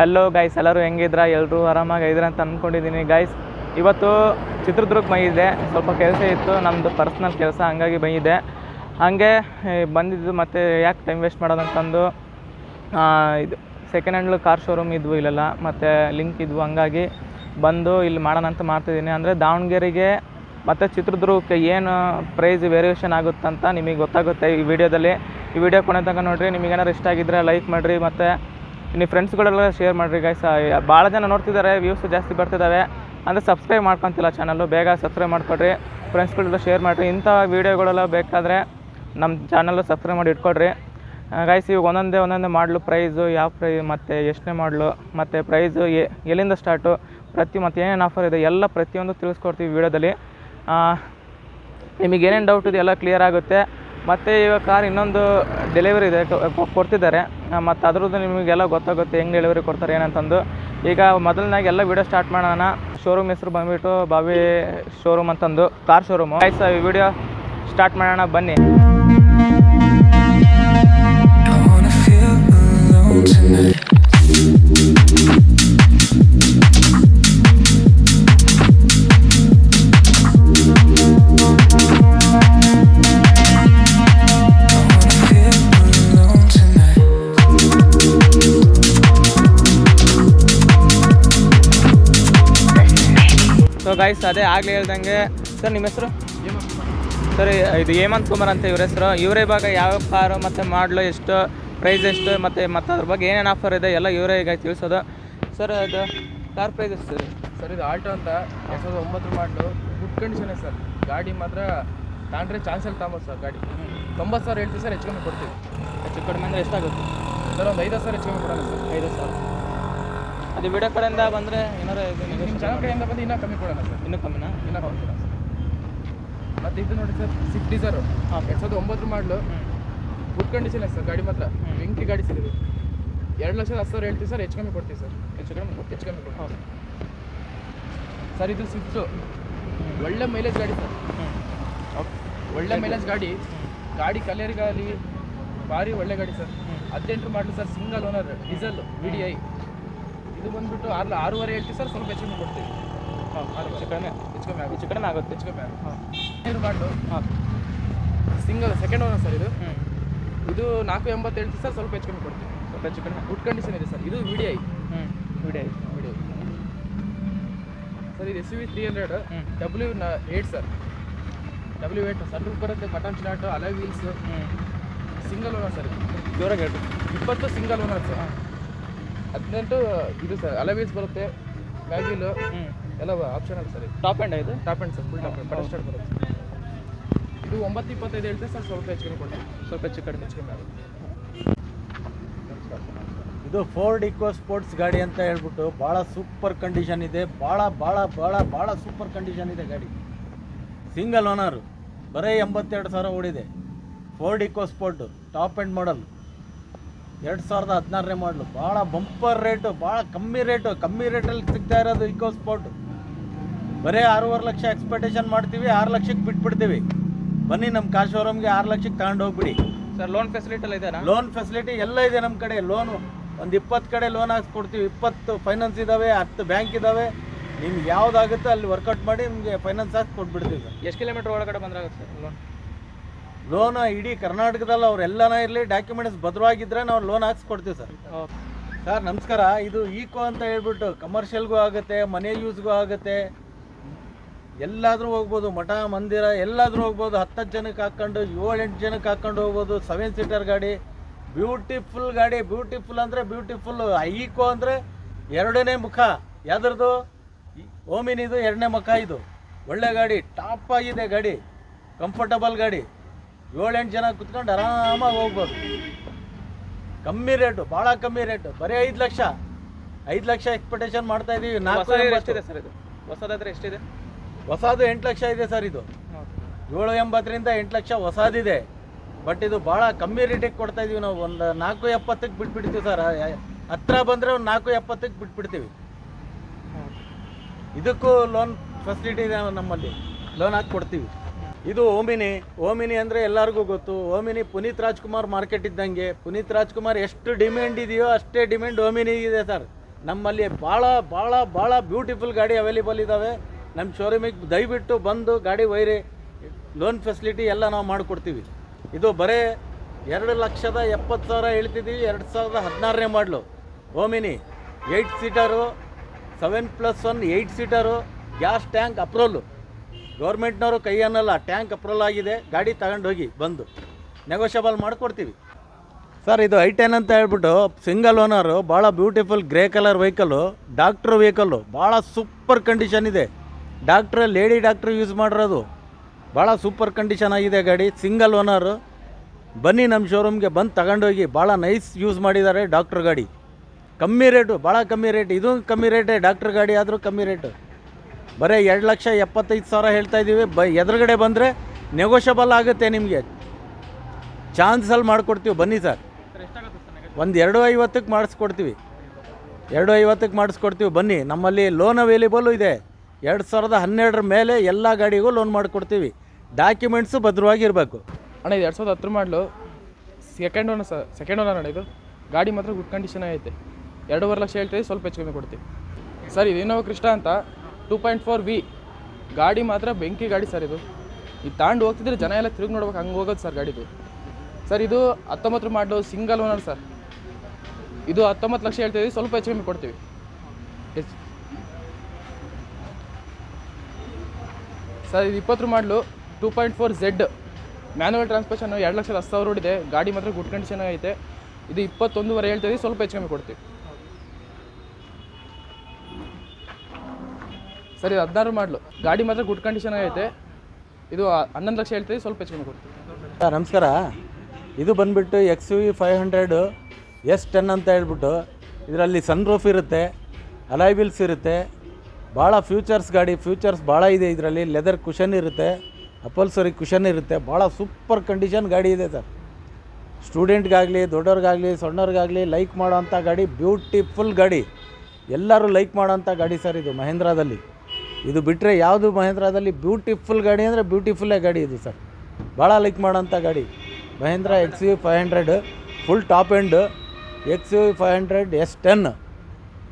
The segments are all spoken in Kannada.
ಹಲೋ ಗೈಸ್ ಎಲ್ಲರೂ ಹೆಂಗಿದ್ರ? ಎಲ್ಲರೂ ಆರಾಮಾಗಿ ಇದ್ರ ಅಂತ ಅಂದ್ಕೊಂಡಿದ್ದೀನಿ ಗೈಸ್ ಇವತ್ತು ಚಿತ್ರದುರ್ಗ ಬಂದಿದ್ದೆ. ಸ್ವಲ್ಪ ಕೆಲಸ ಇತ್ತು. ನಮ್ಮದು ಪರ್ಸ್ನಲ್ ಕೆಲಸ ಹಂಗಾಗಿ ಬಂದಿದ್ದೆ. ಹಾಗೆ ಬಂದಿದ್ದು ಮತ್ತು ಯಾಕೆ ಟೈಮ್ ವೇಸ್ಟ್ ಮಾಡೋದಂತಂದು ಇದು ಸೆಕೆಂಡ್ ಹ್ಯಾಂಡ್ಲು ಕಾರ್ ಶೋರೂಮ್ ಇದ್ವು ಇಲ್ಲೆಲ್ಲ. ಮತ್ತು ಲಿಂಕ್ ಇದ್ವು. ಹಂಗಾಗಿ ಬಂದು ಇಲ್ಲಿ ಮಾಡೋಣ ಅಂತ ಮಾಡ್ತಿದ್ದೀನಿ ಅಂದರೆ ದಾವಣಗೆರೆಗೆ ಮತ್ತು ಚಿತ್ರದುರ್ಗಕ್ಕೆ ಏನು ಪ್ರೈಸ್ ವೇರಿಯೇಷನ್ ಆಗುತ್ತಂತ ನಿಮಗೆ ಗೊತ್ತಾಗುತ್ತೆ ಈ ವಿಡಿಯೋದಲ್ಲಿ ಈ ವಿಡಿಯೋ ಕೊನೆ ತನಕ ನೋಡಿರಿ. ನಿಮಗೆ ಏನಾರು ಇಷ್ಟ ಆಗಿದ್ದರೆ ಲೈಕ್ ಮಾಡಿರಿ. ಮತ್ತು ನಿಮ್ಮ ಫ್ರೆಂಡ್ಸ್ಗಳೆಲ್ಲ ಶೇರ್ ಮಾಡಿರಿ ಗೈಸ್ ಭಾಳ ಜನ ನೋಡ್ತಿದ್ದಾರೆ ವ್ಯೂಸ್ ಜಾಸ್ತಿ ಬರ್ತಿದ್ದಾವೆ ಅಂದರೆ ಸಬ್ಸ್ಕ್ರೈಬ್ ಮಾಡ್ಕೊತಿಲ್ಲ ಚಾನಲ್ಲು ಬೇಗ ಸಬ್ಸ್ಕ್ರೈಬ್ ಮಾಡ್ಕೊಡ್ರಿ. ಫ್ರೆಂಡ್ಸ್ಗಳೆಲ್ಲ ಶೇರ್ ಮಾಡಿರಿ. ಇಂಥ ವೀಡಿಯೋಗಳೆಲ್ಲ ಬೇಕಾದರೆ ನಮ್ಮ ಚಾನಲ್ಲು ಸಬ್ಸ್ಕ್ರೈಬ್ ಮಾಡಿ ಇಟ್ಕೊಡ್ರಿ. ಗೈಸ್ ಇವಾಗ ಒಂದೊಂದೇ ಒಂದೊಂದೇ ಮಾಡಲು ಪ್ರೈಸು ಯಾವ ಪ್ರೈ ಮತ್ತು ಎಷ್ಟನೇ ಮಾಡಲು, ಮತ್ತು ಪ್ರೈಸು ಎಲ್ಲಿಂದ ಸ್ಟಾರ್ಟು ಪ್ರತಿ ಮತ್ತು ಏನೇನು ಆಫರ್ ಇದೆ, ಎಲ್ಲ ಪ್ರತಿಯೊಂದು ತಿಳಿಸ್ಕೊಡ್ತೀವಿ ವಿಡಿಯೋದಲ್ಲಿ ನಿಮಗೆ ಏನೇನು ಡೌಟ್ ಇದೆ ಎಲ್ಲ ಕ್ಲಿಯರ್ ಆಗುತ್ತೆ. ಮತ್ತು ಇವಾಗ ಕಾರ್ ಇನ್ನೊಂದು ಡೆಲಿವರಿ ಇದೆ ಕೊಡ್ತಿದ್ದಾರೆ. ಮತ್ತು ಅದ್ರದ್ದು ನಿಮಗೆಲ್ಲ ಗೊತ್ತಾಗುತ್ತೆ ಹೆಂಗೆ ಡೆಲಿವರಿ ಕೊಡ್ತಾರೆ, ಏನಂತಂದು. ಈಗ ಮೊದಲನಾಗಿ ಎಲ್ಲ ವಿಡಿಯೋ ಸ್ಟಾರ್ಟ್ ಮಾಡೋಣ. ಶೋರೂಮ್ ಹೆಸರು ಬಂದುಬಿಟ್ಟು ಬಾವಿ ಶೋರೂಮ್ ಅಂತಂದು ಕಾರ್ ಶೋರೂಮು ಆಯ್ತು ಈ ವಿಡಿಯೋ ಸ್ಟಾರ್ಟ್ ಮಾಡೋಣ, ಬನ್ನಿ. ಸೊ ಗಾಯ್ಸ್ ಅದೇ ಆಗಲೇ ಹೇಳ್ದಂಗೆ ಸರ್ ನಿಮ್ಮ ಹೆಸರು? ಸರ್ ಇದು ಹೇಮಂತ್ ಕುಮಾರ್ ಅಂತ ಇವ್ರ ಹೆಸರು. ಇವರೇ ಇವಾಗ ಯಾವ ಕಾರು ಮತ್ತು ಮಾಡಲು ಎಷ್ಟು ಪ್ರೈಸ್ ಎಷ್ಟು ಮತ್ತು ಮತ್ತು ಅದ್ರ ಬಗ್ಗೆ ಏನೇನು ಆಫರ್ ಇದೆ ಎಲ್ಲ ಇವರೇ ಈಗ ತಿಳಿಸೋದು. ಸರ್ ಅದು ಕಾರ್ ಪ್ರೈಸ್ ಎಷ್ಟು ಸರ್? ಸರ್ ಇದು ಆಲ್ಟೋ ಅಂತ ಎರಡು ಸಾವಿರದ ಒಂಬತ್ತು ಮಾಡಲು ಗುಡ್ ಕಂಡೀಷನ್ ಸರ್. ಗಾಡಿ ಮಾತ್ರ ತಾಂಡ್ರೆ ಚಾನ್ಸಲ್ಲಿ ತಗೊಂಬೋದು ಸರ್ ಗಾಡಿ. ತೊಂಬತ್ತು ಸಾವಿರ ಹೇಳ್ತೀವಿ ಸರ್ ಹೆಚ್ಚು ಕಮ್ಮಿ ಕೊಡ್ತೀವಿ. ಹೆಚ್ಚು ಕಡಿಮೆ ಅಂದರೆ ಎಷ್ಟಾಗುತ್ತೆ? ಸರ್ ಒಂದು ಐದು ಸಾವಿರ ಹೆಚ್ಚು ಕಮ್ಮಿ ಕೊಡೋಣ ಸರ್. ಐದು ಸಾವಿರ. ಅದು ವಿಡಿಯೋ ಕಡೆಯಿಂದ ಬಂದರೆ ಏನಾರು ಇದು ನಿಮ್ಮ ಚಾನಲ್ ಕಡೆಯಿಂದ ಬಂದು ಇನ್ನೂ ಕಮ್ಮಿ ಕೊಡೋಣ ಸರ್. ಇನ್ನೂ ಕಮ್ಮಿನಾ? ಇನ್ನೂ ಕಮ್ಮಿ ಕೊಡೋಣ ಸರ್. ಮತ್ತು ಇದು ನೋಡಿ ಸರ್ ಸ್ವಿಫ್ಟ್ ಡಿಸೈರು ಹಾಂ ಎರಡು ಸಾವಿರದ ಒಂಬತ್ತು ಮಾಡಲು. ಗುಡ್ ಕಂಡೀಷನ್ ಸರ್ ಗಾಡಿ ಮಾತ್ರ. ಬೆಂಕಿ ಗಾಡಿ ಸರ್ ಇದು ಎರಡು ಲಕ್ಷದ ಹತ್ತು ಸಾವಿರ ಹೇಳ್ತೀವಿ ಸರ್ ಹೆಚ್ಚು ಕಮ್ಮಿ ಕೊಡ್ತೀವಿ ಸರ್. ಹೆಚ್ಚು ಕಮ್ಮಿ ಹೆಚ್ಚು ಕಮ್ಮಿ ಕೊಡ್ತೀವಿ. ಹೌದು ಸರ್ ಇದು ಸ್ವಿಫ್ಟು ಒಳ್ಳೆ ಮೈಲೇಜ್ ಗಾಡಿ ಸರ್. ಒಳ್ಳೆ ಮೈಲೇಜ್ ಗಾಡಿ. ಗಾಡಿ ಕಲರಿಗಾಗಲಿ ಭಾರಿ ಒಳ್ಳೆ ಗಾಡಿ ಸರ್. ಹದಿನೆಂಟು model sir single owner diesel V D I ಇದು ಬಂದ್ಬಿಟ್ಟು ಆರು ಆರೂವರೆ ಹೇಳ್ತೀವಿ ಸರ್ ಸ್ವಲ್ಪ ಹೆಚ್ಚು ಕೊಡ್ತೀವಿ. ಹಾಂ ಹೆಚ್ಚು ಕಡಿಮೆ ಹೆಚ್ಚು ಕಮ್ಮಿ ಆಗುತ್ತೆ. ಹೆಚ್ಚು ಕಡಿಮೆ ಆಗುತ್ತೆ. ಹೆಚ್ಚು ಕಮ್ಮಿ ಆಗುತ್ತೆ. ಹಾಂ. ಹದಿನೈದು ಮಾಡಲು ಹಾಂ. ಸಿಂಗಲ್ ಸೆಕೆಂಡ್ ಓನರ್ ಸರ್ ಇದು. ಇದು ನಾಲ್ಕು ಎಂಬತ್ತು ಹೇಳ್ತೀವಿ ಸರ್ ಸ್ವಲ್ಪ ಹೆಚ್ಚು ಕಮ್ಮಿ ಕೊಡ್ತೀವಿ. ಸ್ವಲ್ಪ ಹೆಚ್ಚು ಕಡಿಮೆ ಗುಡ್ ಕಂಡೀಷನ್ ಇದೆ ಸರ್. ಇದು ವಿ ಐ ಹ್ಞೂ ವಿ ಡಿ ಐ ಸರ್ ಇದು S V three hundred W eight sir. W eight sir ಬರುತ್ತೆ. Button start alloy wheels single owner sir ಜೋರಾಗಿ ಹೇಳ್ರಿ ಇಪ್ಪತ್ತು ಸಿಂಗಲ್ ಓನರ್ ಸರ್. ಹದಿನೆಂಟು ಇದು ಸರ್ ಅಲವೀಸ್ ಬರುತ್ತೆ ಮ್ಯಾಗಿಲು ಹ್ಞೂ ಎಲ್ಲ ಆಪ್ಷನ್ ಇದೆ. ಸರ್ ಟಾಪ್ ಎಂಡ್ ಇದು? Top end sir full top end start ಬರುತ್ತೆ. ಇದು ಒಂಬತ್ತು ಇಪ್ಪತ್ತೈದು ಹೇಳ್ತೀವಿ ಸರ್ ಸ್ವಲ್ಪ ಹೆಚ್ಚು ಕಡಿಮೆ ಕೊಡ್ತೀವಿ ಸ್ವಲ್ಪ ಹೆಚ್ಚು ಕಡಿಮೆ. ಹೆಚ್ಚು ಕಡಿಮೆ ಆಗುತ್ತೆ. ಇದು ಫೋರ್ಡ್ ಇಕೋ ಸ್ಪೋರ್ಟ್ಸ್ ಗಾಡಿ ಅಂತ ಹೇಳ್ಬಿಟ್ಟು ಭಾಳ ಸೂಪರ್ ಕಂಡೀಷನ್ ಇದೆ. ಭಾಳ ಭಾಳ ಭಾಳ ಭಾಳ ಸೂಪರ್ ಕಂಡೀಷನ್ ಇದೆ ಗಾಡಿ. ಸಿಂಗಲ್ ಓನರು ಬರೀ ಎಂಬತ್ತೆರಡು ಸಾವಿರ ಓಡಿದೆ. Ford EcoSport top end model ಎರಡು ಸಾವಿರದ ಹದಿನಾರನೇ ಮಾಡಲು ಭಾಳ ಬಂಪರ್ ರೇಟು ಭಾಳ ಕಮ್ಮಿ ರೇಟು ಕಮ್ಮಿ ರೇಟಲ್ಲಿ ಸಿಗ್ತಾ ಇರೋದು ಇಕೋ ಸ್ಪೋರ್ಟು ಬರೀ ಆರೂವರೆ ಲಕ್ಷ ಎಕ್ಸ್ಪೆಕ್ಟೇಷನ್ ಮಾಡ್ತೀವಿ ಆರು ಲಕ್ಷಕ್ಕೆ ಬಿಟ್ಬಿಡ್ತೀವಿ. ಬನ್ನಿ ನಮ್ಮ ಕಾರ್ ಶೋರೂಮ್ಗೆ ಆರು ಲಕ್ಷಕ್ಕೆ ತಗೊಂಡು ಹೋಗ್ಬಿಡಿ. ಸರ್ ಲೋನ್ ಫೆಸಿಲಿಟಿ ಎಲ್ಲ ಇದೆ ಲೋನ್ ಫೆಸಿಲಿಟಿ ಎಲ್ಲ ಇದೆ ನಮ್ಮ ಕಡೆ. ಲೋನು ಒಂದು ಇಪ್ಪತ್ತು ಕಡೆ ಲೋನ್ ಹಾಕ್ಸ್ಕೊಡ್ತೀವಿ. ಇಪ್ಪತ್ತು ಫೈನಾನ್ಸ್ ಇದ್ದಾವೆ ಹತ್ತು ಬ್ಯಾಂಕ್ ಇದ್ದಾವೆ ನಿಮ್ಗೆ ಯಾವ್ದಾಗುತ್ತೆ ಅಲ್ಲಿ ವರ್ಕೌಟ್ ಮಾಡಿ ನಿಮಗೆ ಫೈನಾನ್ಸ್ ಹಾಕಿ ಕೊಟ್ಬಿಡ್ತೀವಿ ಸರ್ ಎಷ್ಟು ಕಿಲೋಮೀಟ್ರ್ ಒಳಗಡೆ ಬಂದ್ರಾಗುತ್ತೆ ಸರ್ ಲೋನ್ ಲೋನ್ ಇಡೀ ಕರ್ನಾಟಕದಲ್ಲಿ ಅವರೆಲ್ಲನ ಇರಲಿ ಡಾಕ್ಯುಮೆಂಟ್ಸ್ ಭದ್ರವಾಗಿದ್ದರೆ ನಾವು ಲೋನ್ ಹಾಕ್ಸ್ಕೊಡ್ತೀವಿ ಸರ್. ಸರ್, ನಮಸ್ಕಾರ. ಇದು ಈಕೋ ಅಂತ ಹೇಳ್ಬಿಟ್ಟು ಕಮರ್ಷಿಯಲ್ಗೂ ಆಗುತ್ತೆ, ಮನೆ ಯೂಸ್ಗೂ ಆಗುತ್ತೆ. ಎಲ್ಲಾದರೂ ಹೋಗ್ಬೋದು, ಮಠ, ಮಂದಿರ, ಎಲ್ಲಾದರೂ ಹೋಗ್ಬೋದು. ಹತ್ತು ಜನಕ್ಕೆ ಹಾಕ್ಕೊಂಡು, ಏಳೆಂಟು ಜನಕ್ಕೆ ಹಾಕ್ಕೊಂಡು ಹೋಗ್ಬೋದು. ಸೆವೆನ್ ಸೀಟರ್ ಗಾಡಿ ಬ್ಯೂಟಿಫುಲ್ ಗಾಡಿ. ಬ್ಯೂಟಿಫುಲ್ ಅಂದರೆ ಬ್ಯೂಟಿಫುಲ್ ಈಕೋ ಅಂದರೆ ಎರಡನೇ ಮುಖ. ಯಾವ್ದ್ರದ್ದು? ಓಮಿನಿದು ಎರಡನೇ ಮುಖ ಇದು. ಒಳ್ಳೆ ಗಾಡಿ ಟಾಪ್ ಆಗಿದೆ ಗಾಡಿ. ಕಂಫರ್ಟಬಲ್ ಗಾಡಿ. ಏಳೆಂಟು ಜನ ಕುತ್ಕೊಂಡು ಆರಾಮಾಗಿ ಹೋಗ್ಬೋದು. ಕಮ್ಮಿ ರೇಟು ಭಾಳ ಕಮ್ಮಿ ರೇಟು. ಬರೀ ಐದು ಲಕ್ಷ. ಐದು ಲಕ್ಷ ಎಕ್ಸ್ಪೆಕ್ಟೇಷನ್ ಮಾಡ್ತಾ ಇದೀವಿ. ನಾಲ್ಕು. ಎಷ್ಟಿದೆ ಸರ್ ಇದು? ಹೊಸದಾದ್ರೆ ಎಷ್ಟಿದೆ? ಹೊಸದು ಎಂಟು ಲಕ್ಷ ಇದೆ ಸರ್ ಇದು. ಏಳು ಎಂಬತ್ತರಿಂದ ಎಂಟು ಲಕ್ಷ ಹೊಸದಿದೆ. ಬಟ್ ಇದು ಭಾಳ ಕಮ್ಮಿ ರೇಟಿಗೆ ಕೊಡ್ತಾ ಇದೀವಿ ನಾವು. ಒಂದು ನಾಲ್ಕು ಎಪ್ಪತ್ತಕ್ಕೆ ಬಿಟ್ಬಿಡ್ತೀವಿ ಸರ್. ಹತ್ರ ಬಂದರೆ ಒಂದು ನಾಲ್ಕು ಎಪ್ಪತ್ತಕ್ಕೆ ಬಿಟ್ಬಿಡ್ತೀವಿ. ಇದಕ್ಕೂ ಲೋನ್ ಫೆಸಿಲಿಟಿ ಇದೆ ನಮ್ಮಲ್ಲಿ. ಲೋನ್ ಹಾಕಿ ಕೊಡ್ತೀವಿ. ಇದು ಓಮಿನಿ. ಓಮಿನಿ ಅಂದರೆ ಎಲ್ಲರಿಗೂ ಗೊತ್ತು. ಓಮಿನಿ ಪುನೀತ್ ರಾಜ್ಕುಮಾರ್ ಮಾರ್ಕೆಟ್ ಇದ್ದಂಗೆ. ಪುನೀತ್ ರಾಜ್ಕುಮಾರ್ ಎಷ್ಟು ಡಿಮ್ಯಾಂಡ್ ಇದೆಯೋ ಅಷ್ಟೇ ಡಿಮ್ಯಾಂಡ್ ಓಮಿನಿ ಇದೆ ಸರ್ ನಮ್ಮಲ್ಲಿ ಭಾಳ ಭಾಳ ಭಾಳ ಬ್ಯೂಟಿಫುಲ್ ಗಾಡಿ ಅವೈಲೇಬಲ್ ಇದ್ದಾವೆ ನಮ್ಮ ಶೋರೂಮಿಗೆ ದಯವಿಟ್ಟು ಬಂದು ಗಾಡಿ ವೈರಿ ಲೋನ್ ಫೆಸಿಲಿಟಿ ಎಲ್ಲ ನಾವು ಮಾಡಿಕೊಡ್ತೀವಿ. ಇದು ಬರೇ ಎರಡು ಲಕ್ಷದ ಎಪ್ಪತ್ತು ಸಾವಿರ ಹೇಳ್ತಿದ್ದೀವಿ ಎರಡು ಸಾವಿರದ ಹದಿನಾರನೇ model Omni eight seater seven plus one eight seater gas tank approval ಗೌರ್ಮೆಂಟ್ನವರು ಕೈ ಅನ್ನಲ್ಲ, ಟ್ಯಾಂಕ್ ಅಪ್ರೂವಲ್ ಆಗಿದೆ, ಗಾಡಿ ತಗೊಂಡೋಗಿ ಬಂದು. ನೆಗೋಷಿಯಬಲ್ ಮಾಡಿಕೊಡ್ತೀವಿ. ಸರ್, ಇದು ಐ ಟೆನ್ ಅಂತ ಹೇಳ್ಬಿಟ್ಟು ಸಿಂಗಲ್ ಓನರು, ಭಾಳ beautiful grey colour vehicle, doctor vehicle, ಭಾಳ ಸೂಪರ್ ಕಂಡೀಷನ್ ಇದೆ. ಡಾಕ್ಟ್ರ್, ಲೇಡಿ ಡಾಕ್ಟ್ರ್ ಯೂಸ್ ಮಾಡಿರೋದು, ಭಾಳ ಸೂಪರ್ ಕಂಡೀಷನ್ ಆಗಿದೆ ಗಾಡಿ. ಸಿಂಗಲ್ ಓನರು, ಬನ್ನಿ ನಮ್ಮ ಶೋರೂಮ್ಗೆ ಬಂದು ತಗೊಂಡೋಗಿ ಭಾಳ ನೈಸ್ ಯೂಸ್ ಮಾಡಿದ್ದಾರೆ ಡಾಕ್ಟ್ರ್ ಗಾಡಿ. ಕಮ್ಮಿ ರೇಟು, ಭಾಳ ಕಮ್ಮಿ ರೇಟ್, ಇದು ಕಮ್ಮಿ ರೇಟೇ, ಡಾಕ್ಟ್ರ್ ಗಾಡಿ ಆದರೂ ಕಮ್ಮಿ ರೇಟು. ಬರೀ ಎರಡು ಲಕ್ಷ ಎಪ್ಪತ್ತೈದು ಸಾವಿರ ಹೇಳ್ತಾ ಇದ್ದೀವಿ. ಬ ಎದುರುಗಡೆ ಬಂದರೆ ನೆಗೋಷಿಯಬಲ್ ಆಗುತ್ತೆ ನಿಮಗೆ. ಚಾನ್ಸಲ್ಲಿ ಮಾಡಿಕೊಡ್ತೀವಿ. ಬನ್ನಿ ಸರ್. ಒಂದು ಎರಡು ಐವತ್ತಕ್ಕೆ ಮಾಡಿಸ್ಕೊಡ್ತೀವಿ. ಎರಡು ಐವತ್ತಕ್ಕೆ ಮಾಡಿಸ್ಕೊಡ್ತೀವಿ. ಬನ್ನಿ. ನಮ್ಮಲ್ಲಿ ಲೋನ್ ಅವೈಲೇಬಲು ಇದೆ. ಎರಡು ಸಾವಿರದ ಹನ್ನೆರಡರ ಮೇಲೆ ಎಲ್ಲ ಗಾಡಿಗೂ ಲೋನ್ ಮಾಡಿಕೊಡ್ತೀವಿ. ಡಾಕ್ಯುಮೆಂಟ್ಸು ಭದ್ರವಾಗಿರಬೇಕು ಅಣ್ಣ, ಇದು ಎರಡು ಸಾವಿರದ ಹತ್ತರ model. Second owner sir second owner ಅಣ್ಣ, ಇದು. ಗಾಡಿ ಮಾತ್ರ ಗುಡ್ ಕಂಡೀಷನ್ ಐತೆ ಎರಡೂವರೆ ಲಕ್ಷ ಹೇಳ್ತೀವಿ, ಸ್ವಲ್ಪ ಹೆಚ್ಚು ಕಮ್ಮಿ ಕೊಡ್ತೀವಿ. ಸರ್, ಇದು ಇನ್ನೋವಾ ಕೃಷ್ಣ ಅಂತ. Two point four V. ಗಾಡಿ ಮಾತ್ರ ಬೆಂಕಿ ಗಾಡಿ ಸರ್ ಇದು. ಇದು ತಾಂಡ್ ಹೋಗ್ತಿದ್ರೆ ಜನ ಎಲ್ಲ ತಿರುಗಿ ನೋಡ್ಬೇಕು, ಹಂಗೆ ಹೋಗೋದು ಸರ್ ಗಾಡಿದು. ಸರ್ ಇದು ಹತ್ತೊಂಬತ್ತು ಮಾಡಲು ಸಿಂಗಲ್ ಓನರ್ ಸರ್. ಇದು ಹತ್ತೊಂಬತ್ತು ಲಕ್ಷ ಹೇಳ್ತೀವಿ ಸ್ವಲ್ಪ ಹೆಚ್ಚು ಕಮ್ಮಿ ಕೊಡ್ತೀವಿ. ಹೆಚ್ಚು ಸರ್ ಇದು ಇಪ್ಪತ್ತರ model two point four Z manual transmission ಎರಡು ಲಕ್ಷದ ಹತ್ತು ಸಾವಿರ ಇದೆ ಗಾಡಿ ಮಾತ್ರ ಗುಡ್ ಕಂಡೀಷನ್ ಐತೆ ಇದು ಇಪ್ಪತ್ತೊಂದುವರೆ ಹೇಳ್ತೀವಿ ಸ್ವಲ್ಪ ಹೆಚ್ಚು ಕಮ್ಮಿ ಕೊಡ್ತೀವಿ. ಸರ್ ಹದಿನಾರು ಮಾಡಲು. ಗಾಡಿ ಮಾತ್ರ ಗುಡ್ ಕಂಡೀಷನ್ ಆಗೈತೆ. ಇದು ಹನ್ನೊಂದು ಲಕ್ಷ ಹೇಳ್ತೀವಿ ಸ್ವಲ್ಪ ಹೆಚ್ಚು ಕೊಡ್ತೀವಿ. ಸರ್, ನಮಸ್ಕಾರ. ಇದು ಬಂದುಬಿಟ್ಟು X V five hundred S ten ಅಂತ ಹೇಳ್ಬಿಟ್ಟು, ಇದರಲ್ಲಿ ಸನ್ ರೂಫ್ ಇರುತ್ತೆ ಅಲಾಯ್ ವೀಲ್ಸ್ ಇರುತ್ತೆ, ಭಾಳ ಫ್ಯೂಚರ್ಸ್ ಗಾಡಿ ಫ್ಯೂಚರ್ಸ್ ಭಾಳ ಇದೆ ಇದರಲ್ಲಿ ಲೆದರ್ ಕುಷನ್ ಇರುತ್ತೆ ಅಪಲ್ಸರಿ ಕುಷನ್ ಇರುತ್ತೆ, ಭಾಳ ಸೂಪರ್ ಕಂಡೀಷನ್ ಗಾಡಿ ಇದೆ ಸರ್. ಸ್ಟೂಡೆಂಟ್ಗಾಗಲಿ ದೊಡ್ಡವ್ರಿಗಾಗಲಿ, ಸಣ್ಣವ್ರಿಗಾಗಲಿ ಲೈಕ್ ಮಾಡೋವಂಥ ಗಾಡಿ ಬ್ಯೂಟಿಫುಲ್ ಗಾಡಿ. ಎಲ್ಲರೂ ಲೈಕ್ ಮಾಡೋವಂಥ ಗಾಡಿ ಸರ್ ಇದು ಮಹೇಂದ್ರದಲ್ಲಿ. ಇದು ಬಿಟ್ಟರೆ ಯಾವುದು ಮಹೇಂದ್ರದಲ್ಲಿ ಬ್ಯೂಟಿಫುಲ್ ಗಾಡಿ ಅಂದರೆ ಬ್ಯೂಟಿಫುಲ್ಲೇ ಗಾಡಿ ಇದು ಸರ್. ಭಾಳ ಲೈಕ್ ಮಾಡೋಂಥ ಗಾಡಿ. Mahindra X U five hundred full top end X U five hundred S ten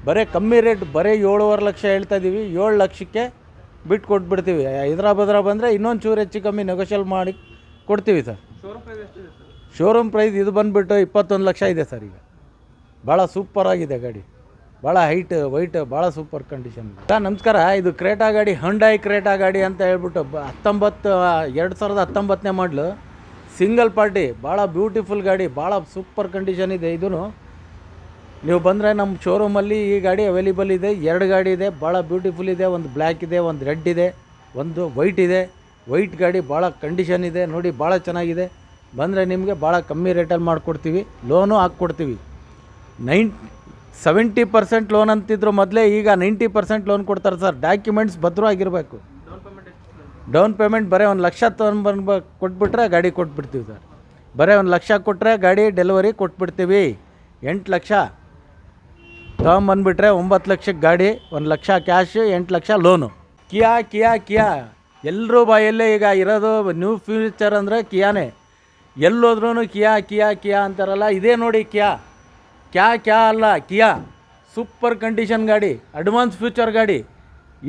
ಬರೀ ಕಮ್ಮಿ ರೇಟ್ ಬರೀ ಏಳುವರೆ ಲಕ್ಷ ಹೇಳ್ತಾ ಇದ್ದೀವಿ ಏಳು ಲಕ್ಷಕ್ಕೆ ಬಿಟ್ಟು ಕೊಟ್ಬಿಡ್ತೀವಿ. ಹೈದರಾಬಾದ್ರ ಬಂದರೆ ಇನ್ನೊಂದು ಚೂರು ಹೆಚ್ಚು ಕಮ್ಮಿ ನೆಗೋಷಿಯಲ್ ಮಾಡಿ ಕೊಡ್ತೀವಿ ಸರ್. ಶೋರೂಮ್ ಪ್ರೈಸ್ ಇದು ಬಂದುಬಿಟ್ಟು ಇಪ್ಪತ್ತೊಂದು ಲಕ್ಷ ಇದೆ ಸರ್ ಈಗ. ಭಾಳ ಸೂಪರ್ ಆಗಿದೆ ಗಾಡಿ. ಭಾಳ ಹೈಟ್ ವೈಟ್ ಭಾಳ ಸೂಪರ್ ಕಂಡೀಷನ್ ನಮಸ್ಕಾರ. ಇದು ಕ್ರೇಟಾ ಗಾಡಿ ಹಂಡೈ ಕ್ರೇಟಾ ಗಾಡಿ ಅಂತ ಹೇಳ್ಬಿಟ್ಟು ಬ ಹತ್ತೊಂಬತ್ತು, ಎರಡು ಸಾವಿರದ ಹತ್ತೊಂಬತ್ತನೇ ಮಾಡಲು ಸಿಂಗಲ್ ಪಾರ್ಟಿ ಭಾಳ ಬ್ಯೂಟಿಫುಲ್ ಗಾಡಿ ಭಾಳ ಸೂಪರ್ ಕಂಡೀಷನ್ ಇದೆ ಇದೂ ನೀವು ಬಂದರೆ ನಮ್ಮ ಶೋರೂಮಲ್ಲಿ ಈ ಗಾಡಿ ಅವೈಲೇಬಲ್ ಇದೆ. ಎರಡು ಗಾಡಿ ಇದೆ ಭಾಳ ಬ್ಯೂಟಿಫುಲ್ ಇದೆ. ಒಂದು ಬ್ಲ್ಯಾಕ್ ಇದೆ, ಒಂದು ರೆಡ್ ಇದೆ, ಒಂದು ವೈಟ್ ಇದೆ. ವೈಟ್ ಗಾಡಿ ಭಾಳ ಕಂಡೀಷನ್ ಇದೆ. ನೋಡಿ ಭಾಳ ಚೆನ್ನಾಗಿದೆ. ಬಂದರೆ ನಿಮಗೆ ಭಾಳ ಕಮ್ಮಿ ರೇಟಲ್ಲಿ ಮಾಡಿಕೊಡ್ತೀವಿ. ಲೋನು ಹಾಕ್ಕೊಡ್ತೀವಿ. ನೈನ್ ಸೆವೆಂಟಿ ಪರ್ಸೆಂಟ್ ಲೋನ್ ಅಂತಿದ್ರು ಮೊದಲೇ ಈಗ ನೈಂಟಿ ಪರ್ಸೆಂಟ್ ಲೋನ್ ಕೊಡ್ತಾರೆ ಸರ್. ಡಾಕ್ಯುಮೆಂಟ್ಸ್ ಭದ್ರವಾಗಿರಬೇಕು. ಡೌನ್ ಪೇಮೆಂಟ್ ಬರೀ ಒಂದು ಲಕ್ಷ ತೊಗೊಂಡ್ಬಂದು ಕೊಟ್ಬಿಟ್ರೆ ಗಾಡಿ ಕೊಟ್ಬಿಡ್ತೀವಿ ಸರ್. ಬರೀ ಒಂದು ಲಕ್ಷ ಕೊಟ್ಟರೆ ಗಾಡಿ ಡೆಲಿವರಿ ಕೊಟ್ಬಿಡ್ತೀವಿ. ಎಂಟು ಲಕ್ಷ ತೊಗೊಂಬಂದ್ಬಿಟ್ರೆ ಒಂಬತ್ತು ಲಕ್ಷಕ್ಕೆ ಗಾಡಿ, ಒಂದು ಲಕ್ಷ ಕ್ಯಾಶು ಎಂಟು lakh loan Kia Kia Kia. ಎಲ್ಲರೂ ಬಾಯಲ್ಲೇ ಈಗ ಇರೋದು ನ್ಯೂ ಫ್ಯೂಚರ್ ಅಂದರೆ ಕಿಯಾನೇ. ಎಲ್ಲೋದ್ರೂ ಕಿಯಾ ಕಿಯಾ ಕಿಯಾ ಅಂತಾರಲ್ಲ, ಇದೇ ನೋಡಿ ಕಿಯಾ. ಕ್ಯಾ ಕ್ಯಾ ಅಲ್ಲ, ಕಿಯಾ. ಸೂಪರ್ ಕಂಡೀಷನ್ ಗಾಡಿ, ಅಡ್ವಾನ್ಸ್ ಫ್ಯೂಚರ್ ಗಾಡಿ.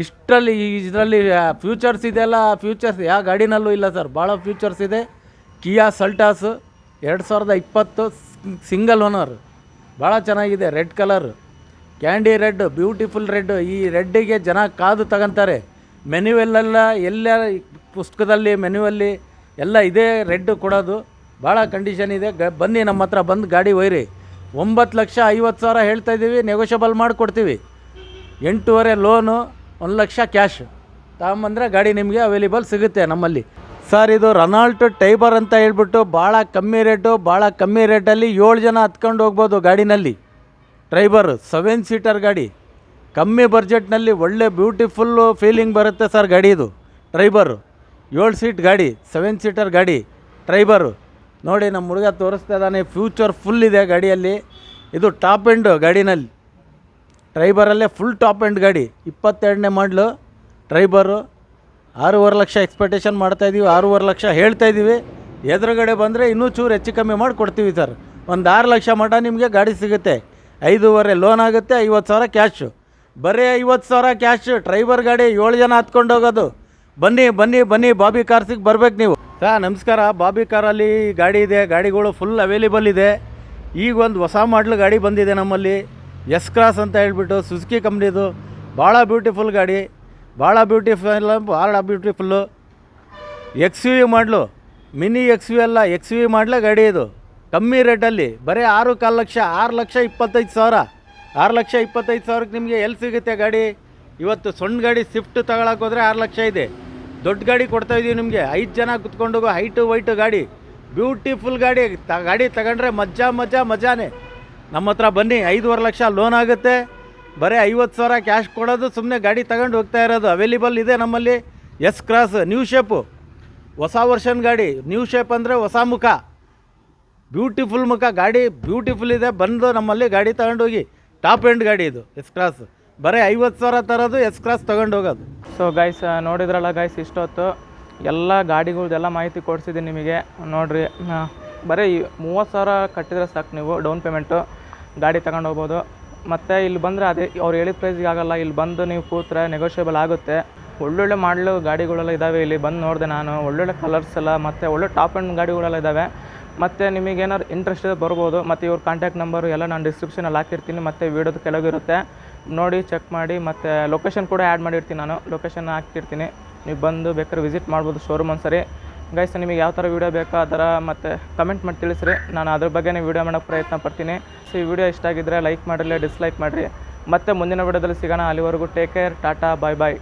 ಇಷ್ಟರಲ್ಲಿ ಇದರಲ್ಲಿ ಫ್ಯೂಚರ್ಸ್ ಇದೆಲ್ಲ ಫ್ಯೂಚರ್ಸ್ ಯಾವ ಗಾಡಿನಲ್ಲೂ ಇಲ್ಲ ಸರ್. ಭಾಳ ಫ್ಯೂಚರ್ಸ್ ಇದೆ. ಕಿಯಾ ಸಲ್ಟಾಸ್, ಎರಡು ಸಾವಿರದ ಇಪ್ಪತ್ತು ಸಿಂಗಲ್ ಓನರ್. ಭಾಳ ಚೆನ್ನಾಗಿದೆ, red colour. Candy red, beautiful red. ಈ ರೆಡ್ಡಿಗೆ ಜನ ಕಾದು ತಗೊಂತಾರೆ. ಮೆನ್ಯುವಲ್ಲೆಲ್ಲ, ಎಲ್ಲ ಪುಸ್ತಕದಲ್ಲಿ ಮೆನ್ಯುವಲ್ಲಿ ಎಲ್ಲ ಇದೇ ರೆಡ್ ಕೊಡೋದು. ಭಾಳ ಕಂಡೀಷನ್ ಇದೆ. ಬನ್ನಿ ನಮ್ಮ ಹತ್ರ ಬಂದು ಗಾಡಿ ಒಯ್ರಿ ಒಂಬತ್ತು ಲಕ್ಷ ಐವತ್ತು ಸಾವಿರ ಹೇಳ್ತಾ ಇದ್ದೀವಿ ನೆಗೋಷಿಯಬಲ್ ಮಾಡಿಕೊಡ್ತೀವಿ. ಎಂಟೂವರೆ ಲೋನು ಒಂದು ಲಕ್ಷ ಕ್ಯಾಶ್ ತಗೊಂಬಂದರೆ ಗಾಡಿ ನಿಮಗೆ ಅವೈಲೇಬಲ್ ಸಿಗುತ್ತೆ ನಮ್ಮಲ್ಲಿ. ಸರ್, ಇದು ರನಾಲ್ಟ್ ಟೈಬರ್ ಅಂತ ಹೇಳ್ಬಿಟ್ಟು ಭಾಳ ಕಮ್ಮಿ ರೇಟು, ಭಾಳ ಕಮ್ಮಿ ರೇಟಲ್ಲಿ ಏಳು ಜನ ಹತ್ಕೊಂಡು ಹೋಗ್ಬೋದು ಗಾಡಿನಲ್ಲಿ. ಟ್ರೈಬರ್ ಸೆವೆನ್ ಸೀಟರ್ ಗಾಡಿ. ಕಮ್ಮಿ ಬಜೆಟ್ನಲ್ಲಿ ಒಳ್ಳೆ ಬ್ಯೂಟಿಫುಲ್ಲು ಫೀಲಿಂಗ್ ಬರುತ್ತೆ ಸರ್ ಗಾಡಿ ಇದು. ಟ್ರೈಬರು ಏಳು ಸೀಟ್ ಗಾಡಿ ಸೆವೆನ್ ಸೀಟರ್ ಗಾಡಿ. ಟ್ರೈಬರು ನೋಡಿ ನಮ್ಮ ಹುಡುಗ ತೋರಿಸ್ತಾ ಇದ್ದಾನೆ. ಫ್ಯೂಚರ್ ಫುಲ್ ಇದೆ ಗಾಡಿಯಲ್ಲಿ. ಇದು ಟಾಪ್ ಎಂಡು ಗಾಡಿನಲ್ಲಿ. ಟ್ರೈಬರಲ್ಲೇ ಫುಲ್ ಟಾಪ್ ಎಂಡ್ ಗಾಡಿ. ಇಪ್ಪತ್ತೆರಡನೇ ಮಾಡಲು ಟ್ರೈಬರು ಆರೂವರೆ ಲಕ್ಷ ಎಕ್ಸ್ಪೆಕ್ಟೇಷನ್ ಮಾಡ್ತಾಯಿದ್ದೀವಿ ಆರೂವರೆ ಲಕ್ಷ ಹೇಳ್ತಾ ಇದ್ದೀವಿ ಎದುರುಗಡೆ ಬಂದರೆ ಇನ್ನೂ ಚೂರು ಹೆಚ್ಚು ಕಮ್ಮಿ ಮಾಡಿ ಕೊಡ್ತೀವಿ ಸರ್ ಒಂದು ಆರು ಲಕ್ಷ ಮಟ ನಿಮಗೆ ಗಾಡಿ ಸಿಗುತ್ತೆ. ಐದೂವರೆ ಲೋನ್ ಆಗುತ್ತೆ, ಐವತ್ತು ಸಾವಿರ ಕ್ಯಾಶು ಬರೀ ಐವತ್ತು ಸಾವಿರ ಕ್ಯಾಶು ಡ್ರೈವರ್ ಗಾಡಿ ಏಳು ಜನ ಹತ್ಕೊಂಡು ಹೋಗೋದು. ಬನ್ನಿ ಬನ್ನಿ ಬನ್ನಿ. ಬಾಬಿ ಕಾರ್ಸಿಗೆ ಬರ್ಬೇಕು ನೀವು. ಸಾ, ನಮಸ್ಕಾರ. ಬಾಬಿ ಕಾರಲ್ಲಿ ಗಾಡಿ ಇದೆ. ಗಾಡಿಗಳು ಫುಲ್ ಅವೈಲೇಬಲ್ ಇದೆ. ಈಗ ಒಂದು ಹೊಸ ಮಾಡಲ್ ಗಾಡಿ ಬಂದಿದೆ ನಮ್ಮಲ್ಲಿ. ಎಸ್ ಕ್ರಾಸ್ ಅಂತ ಹೇಳ್ಬಿಟ್ಟು ಸುಜುಕಿ ಕಂಪ್ನಿದು ಭಾಳ ಬ್ಯೂಟಿಫುಲ್ ಗಾಡಿ. ಭಾಳ ಬ್ಯೂಟಿಫುಲ್ ಭಾಳ beautiful X U V model mini X U ಅಲ್ಲ ಎಕ್ಸ್ ಯು ವಿ ಮಾಡಲೇ ಗಾಡಿ ಇದು. ಕಮ್ಮಿ ರೇಟಲ್ಲಿ ಬರೀ ಆರು ಕಾಲು ಲಕ್ಷ, ಆರು ಲಕ್ಷ ಇಪ್ಪತ್ತೈದು ಸಾವಿರ. ಆರು ಲಕ್ಷ ಇಪ್ಪತ್ತೈದು ಸಾವಿರಕ್ಕೆ ನಿಮಗೆ ಎಲ್ಲಿ ಸಿಗುತ್ತೆ ಗಾಡಿ? ಇವತ್ತು ಸಣ್ಣ ಗಾಡಿ ಸ್ವಿಫ್ಟ್ ತಗೊಳಕ್ಕೆ ಹೋದರೆ ಆರು ಲಕ್ಷ ಇದೆ. ದೊಡ್ಡ ಗಾಡಿ ಕೊಡ್ತಾ ಇದೀವಿ ನಿಮಗೆ. ಐದು ಜನ ಕುತ್ಕೊಂಡು ಹೈಟು ವೈಟು ಗಾಡಿ. ಬ್ಯೂಟಿಫುಲ್ ಗಾಡಿ. ತ, ಗಾಡಿ ತಗೊಂಡ್ರೆ ಮಜಾ ಮಜಾ ಮಜಾನೇ ನಮ್ಮ ಹತ್ರ ಬನ್ನಿ, ಐದೂವರೆ ಲಕ್ಷ ಲೋನ್ ಆಗುತ್ತೆ. ಬರೀ ಐವತ್ತು ಸಾವಿರ ಕ್ಯಾಶ್ ಕೊಡೋದು ಸುಮ್ಮನೆ ಗಾಡಿ ತಗೊಂಡು ಹೋಗ್ತಾ ಇರೋದು. ಅವೈಲೇಬಲ್ ಇದೆ ನಮ್ಮಲ್ಲಿ. ಎಸ್ ಕ್ರಾಸ್ ನ್ಯೂ ಶೇಪು ಹೊಸ ವರ್ಷನ್ ಗಾಡಿ. ನ್ಯೂ ಶೇಪ್ ಅಂದರೆ ಹೊಸ ಮುಖ. ಬ್ಯೂಟಿಫುಲ್ ಮುಖ. ಗಾಡಿ ಬ್ಯೂಟಿಫುಲ್ ಇದೆ. ಬಂದು ನಮ್ಮಲ್ಲಿ ಗಾಡಿ ತಗೊಂಡೋಗಿ. ಟಾಪ್ ಎಂಡ್ ಗಾಡಿ ಇದು ಎಸ್ ಕ್ರಾಸ್ ಬರೀ ಐವತ್ತು ಸಾವಿರ ತರೋದು ಎಸ್ ಕ್ರಾಸ್ ತೊಗೊಂಡು ಹೋಗೋದು. ಸೊ ಗೈಸ್ ನೋಡಿದ್ರಲ್ಲ ಗೈಸ್ ಇಷ್ಟೊತ್ತು ಎಲ್ಲ ಗಾಡಿಗಳ್ದೆಲ್ಲ ಮಾಹಿತಿ ಕೊಡಿಸಿದ್ದೀನಿ ನಿಮಗೆ. ನೋಡಿರಿ ಬರೀ ಮೂವತ್ತು ಸಾವಿರ ಕಟ್ಟಿದ್ರೆ ಸಾಕು ನೀವು ಡೌನ್ ಪೇಮೆಂಟು ಗಾಡಿ ತಗೊಂಡು ಹೋಗ್ಬೋದು. ಮತ್ತು ಇಲ್ಲಿ ಬಂದರೆ ಅದೇ, ಅವ್ರು ಹೇಳಿದ ಪ್ರೈಸ್ಗೆ ಆಗಲ್ಲ, ಇಲ್ಲಿ ಬಂದು ನೀವು ಕೂತ್ರೆ ನೆಗೋಷಿಯೇಬಲ್ ಆಗುತ್ತೆ. ಒಳ್ಳೊಳ್ಳೆ ಮಾಡಲು ಗಾಡಿಗಳೆಲ್ಲ ಇದ್ದಾವೆ ಇಲ್ಲಿ, ಬಂದು ನೋಡಿದೆ ನಾನು. ಒಳ್ಳೊಳ್ಳೆ ಕಲರ್ಸ್ ಎಲ್ಲ, ಮತ್ತು ಒಳ್ಳೆ ಟಾಪ್ ಆ್ಯಂಡ್ ಗಾಡಿಗಳೆಲ್ಲ ಇದ್ದಾವೆ ಮತ್ತು ನಿಮಗೇನಾದ್ರು ಇಂಟ್ರೆಸ್ಟ್ ಇದೆ ಬರ್ಬೋದು. ಮತ್ತು ಇವ್ರ ಕಾಂಟ್ಯಾಕ್ಟ್ ನಂಬರು ಎಲ್ಲ ನಾನು ಡಿಸ್ಕ್ರಿಪ್ಷನಲ್ಲಿ ಹಾಕಿರ್ತೀನಿ. ಮತ್ತು ವೀಡಿಯೋದ ಕೆಳಗಿರುತ್ತೆ ನೋಡಿ ಚೆಕ್ ಮಾಡಿ, ಮತ್ತು ಲೊಕೇಶನ್ ಕೂಡ ಆ್ಯಡ್ ಮಾಡಿರ್ತೀನಿ ನಾನು. ಲೊಕೇಶನ್ ಹಾಕಿರ್ತೀನಿ. ನೀವು ಬಂದು ಬೇಕಾದ್ರೆ ವಿಸಿಟ್ ಮಾಡ್ಬೋದು ಶೋರೂಮ್ ಒಂದ್ಸರಿ. ಗೈಸ್ ನಿಮಗೆ ಯಾವ ಥರ ವೀಡಿಯೋ ಬೇಕೋ ಆ ಥರ ಮತ್ತು ಕಮೆಂಟ್ ಮಾಡಿ ತಿಳಿಸ್ರಿ. ನಾನು ಅದ್ರ ಬಗ್ಗೆನೇ ವೀಡಿಯೋ ಮಾಡೋಕ್ಕೆ ಪ್ರಯತ್ನ ಪಡ್ತೀನಿ. ಸೊ ಈ ವಿಡಿಯೋ ಇಷ್ಟ ಆಗಿದ್ದರೆ ಲೈಕ್ ಮಾಡಿರಲಿ ಡಿಸ್ಲೈಕ್ ಮಾಡಿರಿ. ಮತ್ತೆ ಮುಂದಿನ ವಿಡಿಯೋದಲ್ಲಿ ಸಿಗೋಣ. ಅಲ್ಲಿವರೆಗೂ ಟೇಕ್ ಕೇರ್ ಟಾಟಾ ಬಾಯ್ ಬಾಯ್